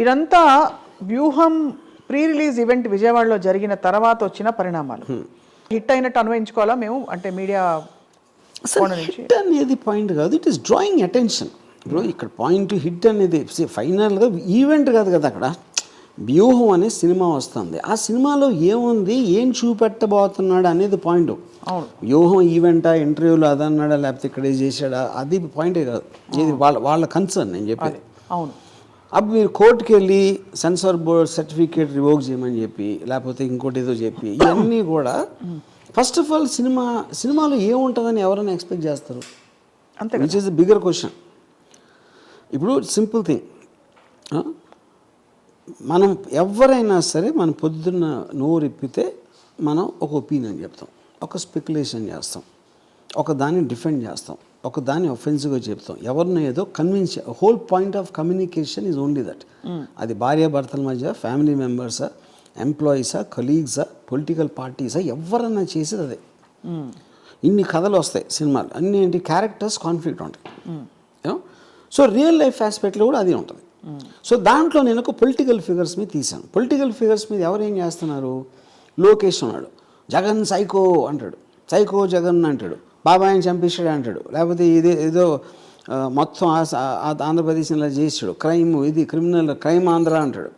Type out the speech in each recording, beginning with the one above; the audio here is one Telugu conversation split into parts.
ఇదంతా వ్యూహం ప్రీ రిలీజ్ ఈవెంట్ విజయవాడలో జరిగిన తర్వాత వచ్చిన పరిణామాలు. హిట్ అయినట్టు అన్వయించుకోవాలా మేము? అంటే మీడియా హిట్ అనేది పాయింట్ కాదు ఇట్ ఈస్ డ్రాయింగ్ అటెన్షన్. ఇప్పుడు ఇక్కడ పాయింట్ హిట్ అనేది ఫైనల్గా ఈవెంట్ కాదు కదా అక్కడ. వ్యూహం అనే సినిమా వస్తుంది. ఆ సినిమాలో ఏముంది ఏం చూపెట్టబోతున్నాడు అనేది పాయింట్. వ్యూహం ఈవెంటా ఇంటర్వ్యూలో అదన్నాడా లేకపోతే ఇక్కడ చేశాడా అది పాయింటే కాదు. ఇది వాళ్ళ వాళ్ళ కన్సర్న్ నేను చెప్పేది. అవును. అప్పుడు మీరు కోర్టుకి వెళ్ళి సెన్సార్ బోర్డ్ సర్టిఫికేట్ రివోక్ చేయమని చెప్పి లేకపోతే ఇంకోటి ఏదో చెప్పి ఇవన్నీ కూడా ఫస్ట్ ఆఫ్ ఆల్ సినిమా సినిమాలో ఏముంటుందని ఎవరైనా ఎక్స్పెక్ట్ చేస్తారు? అంతే which is the bigger question ఇప్పుడు సింపుల్ థింగ్. మనం ఎవరైనా సరే మనం పొద్దున్న నోరెప్పితే మనం ఒక ఒపీనియన్ చెప్తాం ఒక స్పెక్యులేషన్ చేస్తాం ఒక దాన్ని డిఫెండ్ చేస్తాం. ఒక దాన్ని ఒఫెన్సివ్గా చెప్తాం. ఎవరినో ఏదో convince whole point of communication is only that అది భార్యాభర్తల మధ్య ఫ్యామిలీ మెంబర్సా ఎంప్లాయీసా కలీగ్సా పొలిటికల్ పార్టీసా ఎవరన్నా చేసేది అదే. ఇన్ని కథలు వస్తాయి సినిమాలు. అన్ని ఏంటి? క్యారెక్టర్స్ కాన్ఫ్లిక్ట్ ఉంటాయి. సో రియల్ లైఫ్ ఆస్పెక్ట్లో కూడా అది ఉంటుంది. సో దాంట్లో నేను ఒక పొలిటికల్ ఫిగర్స్ మీద తీశాను. పొలిటికల్ ఫిగర్స్ మీద ఎవరు ఏం చేస్తున్నారు? లోకేష్ ఉన్నాడు. జగన్ సైకో అంటాడు. సైకో జగన్ అంటాడు. బాబాయిని చంపేశాడు అంటాడు. లేకపోతే ఇదే ఏదో మొత్తం ఆంధ్రప్రదేశ్ ఇలా చేసాడు క్రైమ్ ఇది క్రిమినల్ క్రైమ్ ఆంధ్ర అంటాడు.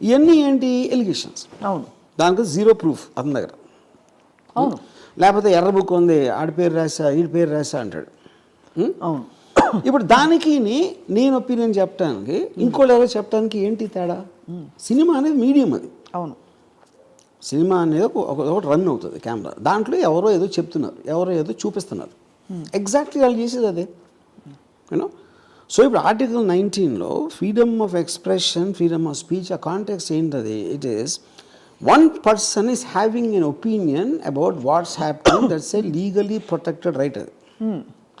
ఇవన్నీ ఏంటి? ఎలిగేషన్స్. అవును. దానికి జీరో ప్రూఫ్ అతని దగ్గర. అవును. లేకపోతే ఎర్ర బుక్ ఉంది ఆడి పేరు రాసా ఈడి పేరు రాసా అంటాడు? అవును. ఇప్పుడు దానికి నేను ఒపీనియన్ చెప్పడానికి ఇంకోళ్ళు ఎవరో చెప్పడానికి ఏంటి తేడా? సినిమా అనేది మీడియం అది. అవును. సినిమా అనేది ఒక ఒక- ఒకటి రన్ అవుతుంది కెమెరా. దాంట్లో ఎవరో ఏదో చెప్తున్నారు ఎవరో ఏదో చూపిస్తున్నారు. ఎగ్జాక్ట్లీ వాళ్ళు చేసేది అదే. యూనో సో ఇప్పుడు ఆర్టికల్ నైన్టీన్లో freedom of expression freedom of speech ఆ కాంటెక్స్ ఏంటది? It is one person is having an opinion about what's happening that's a legally protected right అది.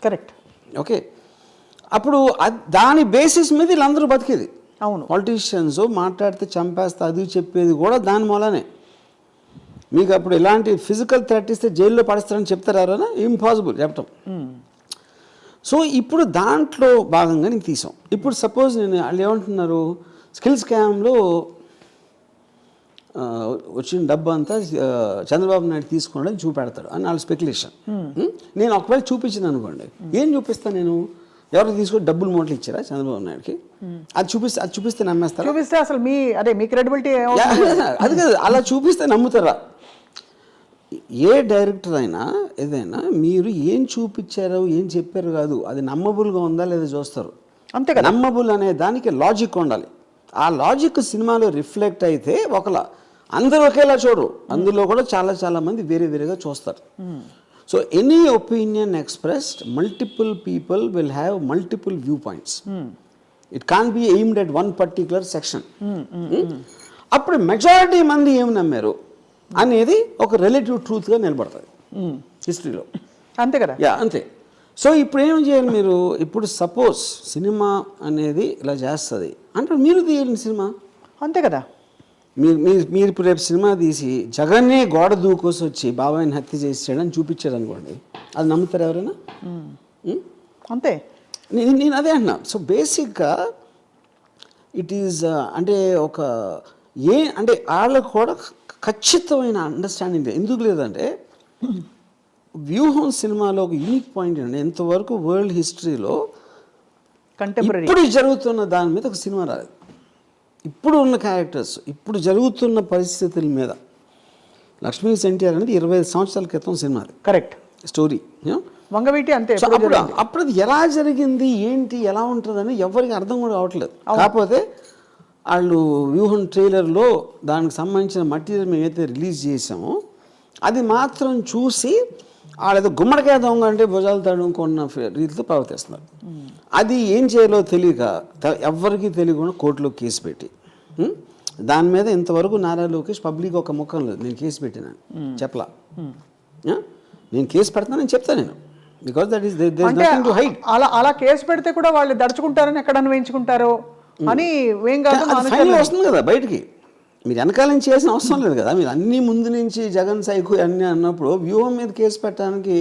కరెక్ట్ ఓకే అప్పుడు దాని బేసిస్ మీద వీళ్ళందరూ బతికేది. అవును. పాలిటీషియన్స్ మాట్లాడితే చంపేస్తా అది చెప్పేది కూడా దాని మూలనే. మీకు అప్పుడు ఎలాంటి ఫిజికల్ థ్రెట్ ఇస్తే జైల్లో పడేస్తారని చెప్తారా ఇంపాసిబుల్ చెప్పటం. సో ఇప్పుడు దాంట్లో భాగంగా నేను తీసాం. ఇప్పుడు సపోజ్ నేను వాళ్ళు ఏమంటున్నారు? స్కిల్ స్కామ్లో వచ్చిన డబ్బు అంతా చంద్రబాబు నాయుడు తీసుకున్నాడు అని చూపెడతాడు అని వాళ్ళ స్పెక్యులేషన్ నేను ఒకవేళ చూపించింది అనుకోండి. ఏం చూపిస్తాను నేను? ఎవరికి తీసుకొని డబ్బులు మూటలు ఇచ్చారా చంద్రబాబు నాయుడుకి? అది చూపిస్తే అది చూపిస్తే నమ్మేస్తారా? చూపిస్తే అసలు మీ అదే మీ క్రెడిబిలిటీ అది కాదు అలా చూపిస్తే నమ్ముతారా? ఏ డైరెక్టర్ అయినా ఏదైనా మీరు ఏం చూపించారో ఏం చెప్పారు కాదు. అది నమ్మబుల్గా ఉందా లేదా చూస్తారు. అంతే కదా. నమ్మబుల్ అనే దానికి లాజిక్ ఉండాలి. ఆ లాజిక్ సినిమాలో రిఫ్లెక్ట్ అయితే ఒకలా. అందరూ ఒకేలా చూడరు. అందులో కూడా చాలా చాలా మంది వేరే వేరేగా చూస్తారు. So any opinion expressed multiple people will have multiple view points it can be aimed at one particular section అప్పుడు మెజారిటీ మంది ఏం నమ్మారు? అనేది ఒక రిలేటివ్ ట్రూత్గా నిలబడుతుంది. హిస్టరీలో అంతే కదా? యా అంతే. సో ఇప్పుడు ఏం చేయాలి మీరు? ఇప్పుడు సపోజ్ సినిమా అనేది ఇలా చేస్తుంది. అంటే మీరు తీయండి సినిమా అంతే కదా? మీరు మీరు మీరు ఇప్పుడు రేపు సినిమా తీసి జగన్నే గోడ దూకోసి వచ్చి బాబాయిని హత్య చేసాడని చూపించాడు అనుకోండి అది నమ్ముతారు ఎవరైనా? ఉం? అంతే. నేను నేను అదే అంటున్నా. సో బేసిక్గా ఇట్ ఈజ్ అంటే ఒక ఏ అంటే వాళ్ళకు కూడా ఖచ్చితమైన అండర్స్టాండింగ్ లేదు. ఎందుకు లేదంటే వ్యూహం సినిమాలో ఒక యూనిక్ పాయింట్ అండి ఎంతవరకు వరల్డ్ హిస్టరీలో కంటెంపరీ ఇప్పుడు జరుగుతున్న దాని మీద ఒక సినిమా రాలేదు. ఇప్పుడు ఉన్న క్యారెక్టర్స్ ఇప్పుడు జరుగుతున్న పరిస్థితుల మీద. లక్ష్మీ ఎన్టీఆర్ అనేది ఇరవై ఐదు సంవత్సరాల క్రితం సినిమా కరెక్ట్ స్టోరీ వంగవీటి అంతే అప్పుడు. అప్పుడు అది ఎలా జరిగింది ఏంటి ఎలా ఉంటుందని ఎవరికి అర్థం కూడా అవట్లేదు. కాకపోతే వాళ్ళు వ్యూహం ట్రైలర్లో దానికి సంబంధించిన మటీరియల్ మేము అయితే రిలీజ్ చేసామో అది మాత్రం చూసి వాళ్ళేదో గుమ్మడికాయ దొంగ అంటే భుజాలు తడుముకున్న ఫే- రీతిలో ప్రవర్తిస్తున్నారు. అది ఏం చేయాలో తెలియక ఎవ్వరికీ తెలియకుండా కోర్టులో కేసు పెట్టి? దాని మీద ఇంతవరకు నారా లోకేష్ పబ్లిక్ ఒక ముఖం లేదు. నేను కేసు పెట్టినాను చెప్పలా? నేను కేసు పెడతానని చెప్తా నేను. బికాస్ దట్ ఈస్ టు అలా అలా కేసు పెడితే కూడా వాళ్ళు దడుచుకుంటారని ఎక్కడ అన్వయించుకుంటారో? అని ఫైనల్ వస్తుంది కదా బయటికి. మీరు వెనకాల నుంచి చేసిన అవసరం లేదు కదా. మీరు అన్ని ముందు నుంచి జగన్ సైకు అన్నీ అన్నప్పుడు వ్యూహం మీద కేసు పెట్టడానికి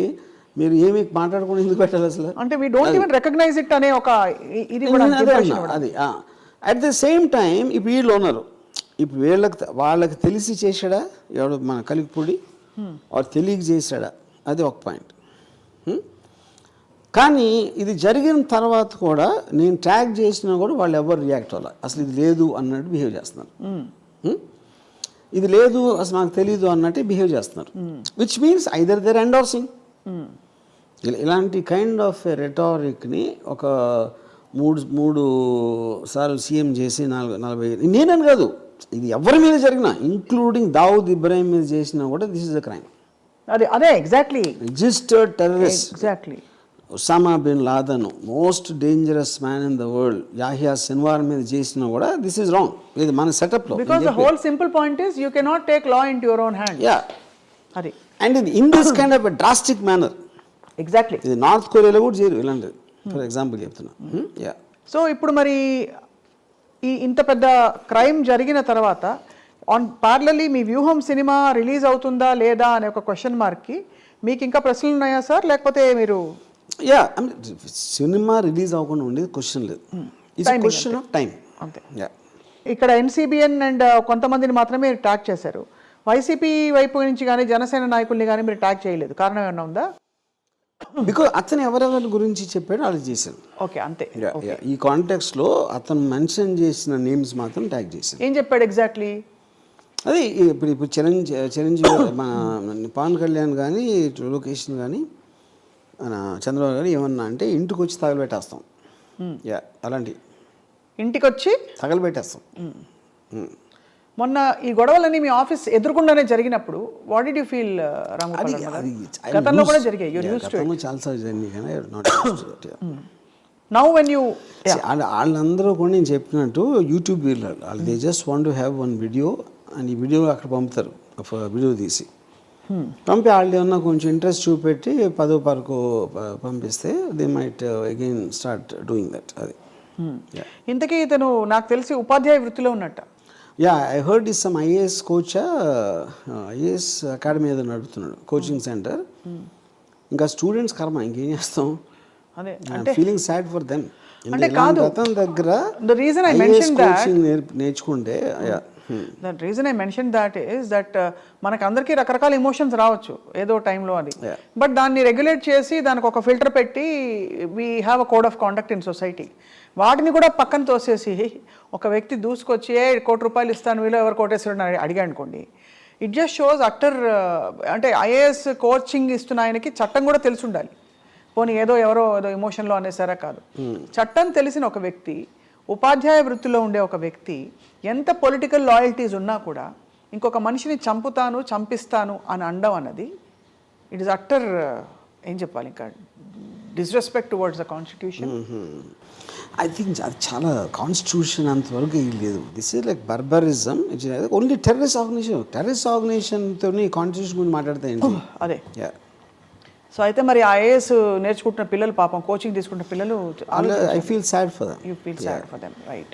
మీరు ఏమి మాట్లాడకుండా ఎందుకు పెట్టాలి అసలు? అంటే we don't even recognise it అనే ఒక ఇది అదే. అట్ ద సేమ్ టైం ఇప్పుడు వీళ్ళు ఉన్నారు. ఇప్పుడు వీళ్ళకి వాళ్ళకి తెలిసి చేశాడా? ఎవడు? మన కలిగిపొడి? వాడు తెలియక చేశాడా? అది ఒక పాయింట్ కానీ ఇది జరిగిన తర్వాత కూడా నేను ట్యాగ్ చేసినా కూడా వాళ్ళు ఎవరు రియాక్ట్ అవ్వాలి. అసలు ఇది లేదు అన్నట్టు బిహేవ్ చేస్తున్నారు. Hmm? ఇది లేదు అసలు నాకు తెలియదు అన్నట్టు బిహేవ్ చేస్తున్నారు. Which means either they're endorsing ఇలాంటి కైండ్ ఆఫ్ రెటారిక్ని ఒక మూడు మూడు సార్లు సీఎం చేసి నాలుగు నలభై నేనని కాదు. ఇది ఎవరి మీద జరిగినా ఇంక్లూడింగ్ దావుద్ ఇబ్రాహిం మీద చేసినా కూడా దిస్ ఇస్ అ క్రైమ్ అదే అదే exactly registered terrorist exactly Osama bin Laden most dangerous man in the world Yahya Sinwar మీద చేసినా కూడా దిస్ ఇస్ రాంగ్. ఇది మన సెటప్లో. Because the whole simple point is you cannot take law in your own hand yeah అది. అండ్ ఇది in this kind of drastic manner exactly ఇది నార్త్ కొరియాలో కూడా చేయరు ఇలాంటిది ఫర్ ఎగ్జాంపుల్ చెప్తున్నా. Hmm? యా సో ఇప్పుడు మరి ఈ ఇంత పెద్ద క్రైమ్ జరిగిన తర్వాత ఆన్ పార్లర్లీ మీ వ్యూహం సినిమా రిలీజ్ అవుతుందా లేదా అనే ఒక క్వశ్చన్ మార్క్కి మీకు ఇంకా ప్రశ్నలు ఉన్నాయా సార్? లేకపోతే మీరు యా సినిమా రిలీజ్ అవ్వకుండా ఉండేది క్వశ్చన్ లేదు. ఇట్స్ క్వశ్చన్ ఆఫ్ టైం అంతే. యా ఇక్కడ ఎన్సీబీఎన్ అండ్ కొంతమందిని మాత్రమే ట్యాగ్ చేశారు. వైసీపీ వైపు నుంచి కానీ జనసేన నాయకుల్ని కానీ మీరు ట్యాగ్ చేయలేదు. కారణం ఏమన్నా ఉందా? బికాజ్ అతను ఎవరెవరి గురించి చెప్పాడో వాళ్ళు చేశాను ఓకే అంతే. ఈ కాంటెక్స్లో అతను మెన్షన్ చేసిన నేమ్స్ మాత్రం ట్యాగ్ చేశాను ఏం చెప్పాడు ఎగ్జాక్ట్లీ అది ఇప్పుడు ఇప్పుడు చిరంజీవి చిరంజీవి మన పవన్ కళ్యాణ్ కానీ ఇటు లోకేష్ కానీ చంద్రబాబు గారు ఏమన్నా అంటే ఇంటికి వచ్చి తగలబెట్టేస్తాం యా అలాంటి. ఇంటికి వచ్చి తగలబెట్టేస్తాం. మొన్న ఈ గొడవలన్నీ మీ ఆఫీస్ ఎదురుకుండానే జరిగినప్పుడు వాట్ యూ ఫీల్ గతంలో కూడా జరిగాయి. నౌ వెన్ యూ వాళ్ళ వాళ్ళందరూ కూడా నేను చెప్పినట్టు యూట్యూబ్ వీళ్ళు వాళ్ళు they just want to have one video and ఈ వీడియో అక్కడ పంపుతారు వీడియో తీసి. పంపి వాళ్ళు ఏమన్నా కొంచెం ఇంట్రెస్ట్ చూపెట్టి పదో పరకు పంపిస్తే they might again start doing that అది. ఇంతకీ ఇతను నాకు తెలిసి ఉపాధ్యాయ వృత్తిలో ఉన్నట్ట. Yeah I heard is some IAS coach IAS academy ఏదో నడుపుతున్నాడు కోచింగ్ సెంటర్ ఇంకా స్టూడెంట్స్ కర్మ ఇంకేం చేస్తాం? అదే ఫీలింగ్ సాడ్ ఫర్ దెమ్ అంటే కాదు. దగ్గర IAS mentioned that- coaching నేర్ప- నేర్చుకుంటే yeah. Hmm. That reason I mention that is that మనకు అందరికీ రకరకాల ఎమోషన్స్ రావచ్చు ఏదో టైంలో అది. బట్ దాన్ని రెగ్యులేట్ చేసి దానికి ఒక ఫిల్టర్ పెట్టి we have a code of conduct in society వాటిని కూడా పక్కన తోసేసి ఒక వ్యక్తి దూసుకొచ్చి ఏ కోటి రూపాయలు ఇస్తాను వీళ్ళు ఎవరు కోటేశ్వరుడు అని అడిగా అనుకోండి. ఇట్ జస్ట్ షోస్ అక్టర్ అంటే ఐఏఎస్ కోచింగ్ ఇస్తున్న ఆయనకి చట్టం కూడా తెలిసి ఉండాలి. పోనీ ఏదో ఎవరో ఏదో ఎమోషన్లో అనేసారా కాదు. చట్టం తెలిసిన ఒక వ్యక్తి ఉపాధ్యాయ వృత్తిలో ఉండే ఒక వ్యక్తి ఎంత పొలిటికల్ లాయల్టీస్ ఉన్నా కూడా ఇంకొక మనిషిని చంపుతాను చంపిస్తాను అని అండం అన్నది ఇట్ ఇస్ అట్టర్ ఏం చెప్పాలి ఇంకా? Disrespect towards the constitution I think అది చాలా కాన్స్టిట్యూషన్ అంతవరకు ఏం లేదు. This is like barbarism only terrorist organisation terrorist ఆర్గనైజేషన్తో constitution గురించి మాట్లాడితే ఏంటి? అదే. సో అయితే మరి ఐఏఎస్ నేర్చుకుంటున్న పిల్లలు పాపం కోచింగ్ తీసుకుంటున్న పిల్లలు I feel sad for you feel sad for them right